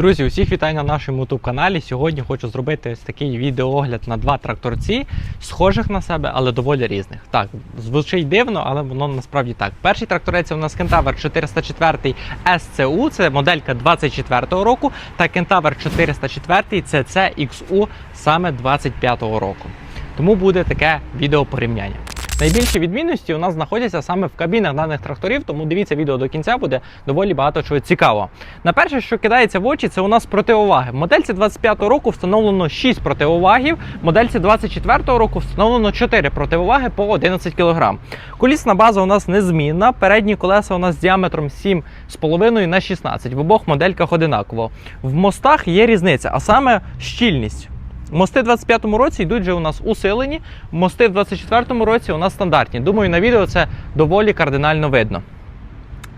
Друзі, усіх вітаю на нашому youtube каналі. Сьогодні хочу зробити ось такий відеоогляд на два тракторці, схожих на себе, але доволі різних. Так, звучить дивно, але воно насправді так. Перший тракторець у нас Кентавр 404 SCU, це моделька 24-го року, та Кентавр 404 CC XU саме 25-го року. Тому буде таке відео порівняння. Найбільші відмінності у нас знаходяться саме в кабінах даних тракторів, тому дивіться відео до кінця, буде доволі багато чого цікавого. На перше, що кидається в очі, це у нас протиуваги. В модельці 25-го року встановлено 6 протиувагів, в модельці 24-го року встановлено 4 протиуваги по 11 кг. Колісна база у нас незмінна. Передні колеса у нас з діаметром 7,5 на 16. В обох модельках одинаково. В мостах є різниця, а саме щільність. Мости в 25-му році йдуть вже у нас усилені, мости в 24-му році у нас стандартні. Думаю, на відео це доволі кардинально видно.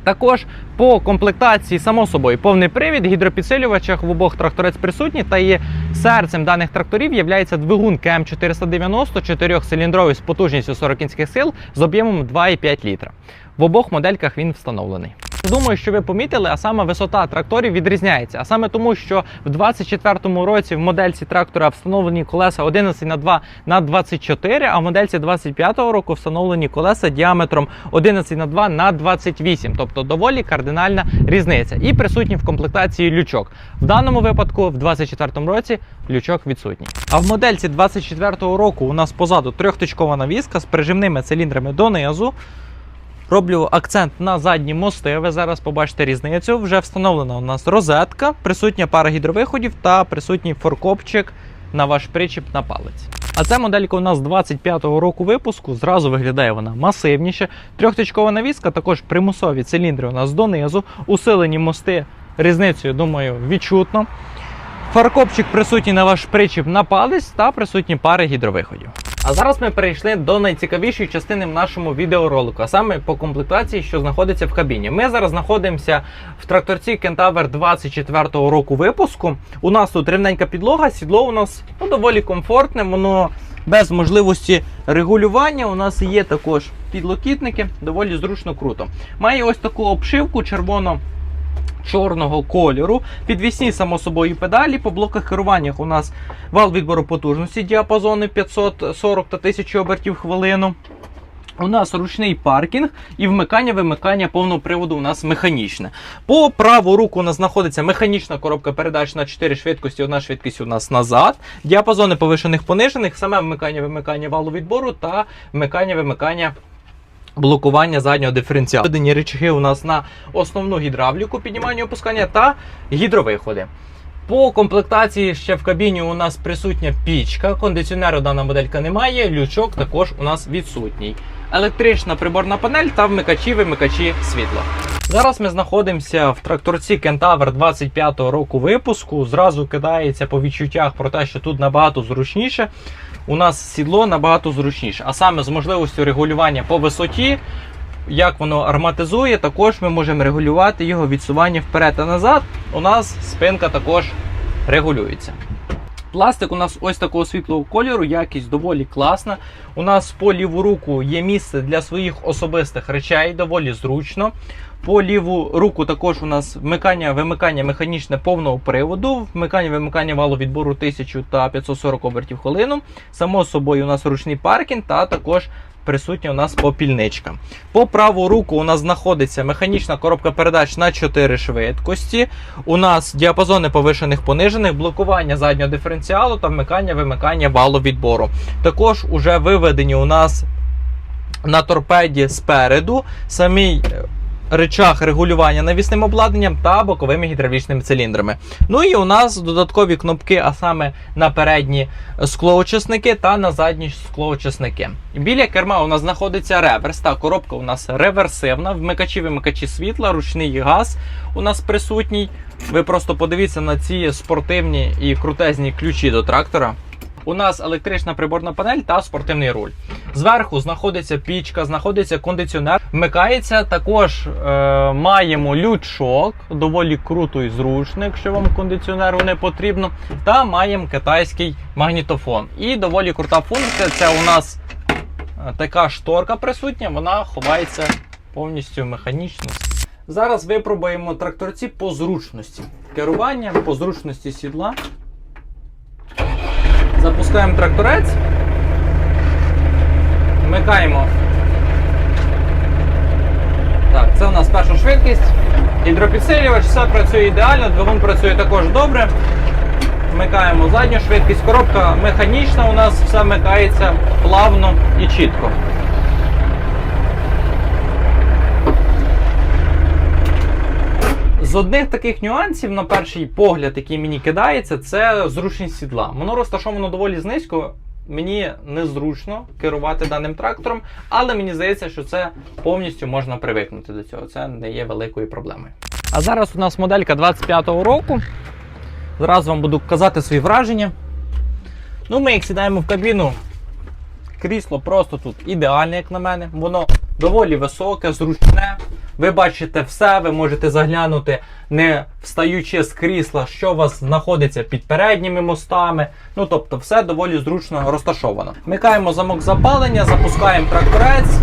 Також по комплектації, само собою, повний привід, гідропідсилювачах в обох тракторець присутні, та є серцем даних тракторів є двигун КМ490 4-циліндровий з потужністю 40 кінських сил з об'ємом 2,5 літра. В обох модельках він встановлений. Думаю, що ви помітили, а саме висота тракторів відрізняється. А саме тому, що в 24-му році в модельці трактора встановлені колеса 11 на 2 на 24, а в модельці 25-го року встановлені колеса діаметром 11 на 2 на 28, тобто доволі кардинальна різниця. І присутній в комплектації лючок. В даному випадку, в 24-му році, лючок відсутній. А в модельці 24-го року у нас позаду трьохточкова навіска з прижимними циліндрами донизу. Роблю акцент на задні мости. Ви зараз побачите різницю. Вже встановлена у нас розетка, присутня пара гідровиходів та присутній форкопчик на ваш причіп на палець. А ця моделька у нас 25-го року випуску. Зразу виглядає вона масивніше. Трьохточкова навіска, також примусові циліндри у нас донизу, усилені мости різницею, думаю, відчутно. Фаркопчик присутній на ваш причіп на палець та присутні пари гідровиходів. А зараз ми перейшли до найцікавішої частини в нашому відеоролику, а саме по комплектації, що знаходиться в кабіні. Ми зараз знаходимося в тракторці Кентавр 24-го року випуску. У нас тут рівненька підлога, сідло у нас ну, доволі комфортне, воно без можливості регулювання. У нас є також підлокітники, доволі зручно круто. Має ось таку обшивку червоно чорного кольору. Підвісні, само собою, педалі. По блоках керування у нас вал відбору потужності діапазони 540 та 1000 обертів хвилину. У нас ручний паркінг і вмикання-вимикання повного приводу у нас механічне. По праву руку у нас знаходиться механічна коробка передач на 4 швидкості, одна швидкість у нас назад. Діапазони повишених понижених, саме вмикання-вимикання валу відбору та вмикання-вимикання блокування заднього диференціалу. Введені речаги у нас на основну гідравліку піднімання і опускання та гідровиходи. По комплектації ще в кабіні у нас присутня пічка, кондиціонеру дана моделька немає, лючок також у нас відсутній. Електрична приборна панель та вмикачі, вимикачі світла. Зараз ми знаходимося в тракторці Кентавр 25-го року випуску. Зразу кидається по відчуттях про те, що тут набагато зручніше. У нас сідло набагато зручніше, а саме з можливістю регулювання по висоті. Як воно арматизує, також ми можемо регулювати його відсування вперед та назад. У нас спинка також регулюється. Пластик у нас ось такого світлого кольору, якість доволі класна. У нас по ліву руку є місце для своїх особистих речей, доволі зручно. По ліву руку також у нас вмикання вимикання механічне повного приводу, вмикання вимикання валу відбору 1000 та 540 обертів хвилину. Само собою, у нас ручний паркінг та також присутня у нас попільничка. По праву руку у нас знаходиться механічна коробка передач на 4 швидкості. У нас діапазони повишених понижених, блокування заднього диференціалу та вмикання вимикання валу відбору. Також уже виведені у нас на торпеді спереду самий речах регулювання навісним обладнанням та боковими гідравлічними циліндрами. Ну і у нас додаткові кнопки, а саме на передні склоочисники та на задні склоочисники. Біля керма у нас знаходиться реверс. Та коробка у нас реверсивна, вмикачі, вимикачі світла, ручний газ у нас присутній. Ви просто подивіться на ці спортивні і крутезні ключі до трактора. У нас електрична приборна панель та спортивний руль. Зверху знаходиться пічка, знаходиться кондиціонер. Вмикається. Також е, маємо лючок, доволі круто і зручно, якщо вам кондиціонеру не потрібно. Та маємо китайський магнітофон. І доволі крута функція. Це у нас така шторка присутня, вона ховається повністю механічно. Зараз випробуємо тракторці по зручності керування, по зручності сідла. Запускаємо тракторець. Вмикаємо. Так, це у нас перша швидкість. Гідропідсилювач, все працює ідеально, двигун працює також добре. Вмикаємо задню швидкість. Коробка механічна, у нас все вмикається плавно і чітко. З одних таких нюансів, на перший погляд, який мені кидається, це зручність сідла. Воно розташовано доволі знизько. Мені незручно керувати даним трактором, але мені здається, що це повністю можна привикнути до цього. Це не є великою проблемою. А зараз у нас моделька 25-го року. Зразу вам буду казати свої враження. Ну, ми як сідаємо в кабіну, крісло просто тут ідеальне, як на мене. Воно доволі високе, зручне. Ви бачите все, ви можете заглянути, не встаючи з крісла, що у вас знаходиться під передніми мостами. Ну тобто, все доволі зручно розташовано. Вмикаємо замок запалення, запускаємо тракторець.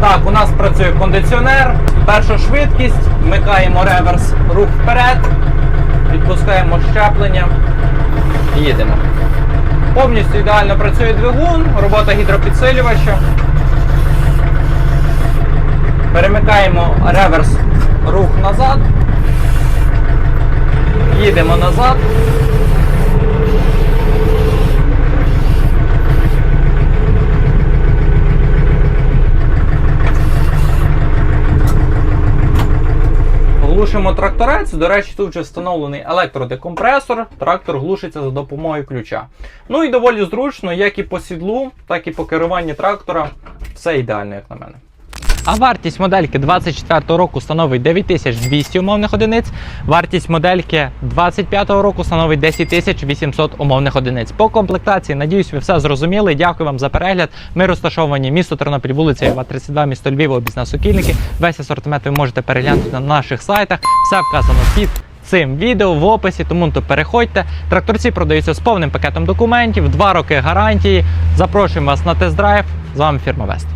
Так, у нас працює кондиціонер, перша швидкість, вмикаємо реверс, рух вперед, відпускаємо щеплення і їдемо. Повністю ідеально працює двигун, робота гідропідсилювача. Перемикаємо реверс рух назад. Їдемо назад. Глушимо тракторець. До речі, тут вже встановлений електродекомпресор. Трактор глушиться за допомогою ключа. Ну і доволі зручно, як і по сідлу, так і по керуванні трактора. Все ідеально, як на мене. А вартість модельки 24 року становить 9200 умовних одиниць. Вартість модельки 25 року становить 10800 умовних одиниць. По комплектації, надіюсь, ви все зрозуміли. Дякую вам за перегляд. Ми розташовані місто Тернопіль, вулиця Єва 32, місто Львів, обізнас Сокільники. Весь асортимент ви можете переглянути на наших сайтах. Все вказано під цим відео в описі, тому то переходьте. Тракторці продаються з повним пакетом документів, 2 роки гарантії. Запрошуємо вас на тест-драйв. З вами фірма Вест.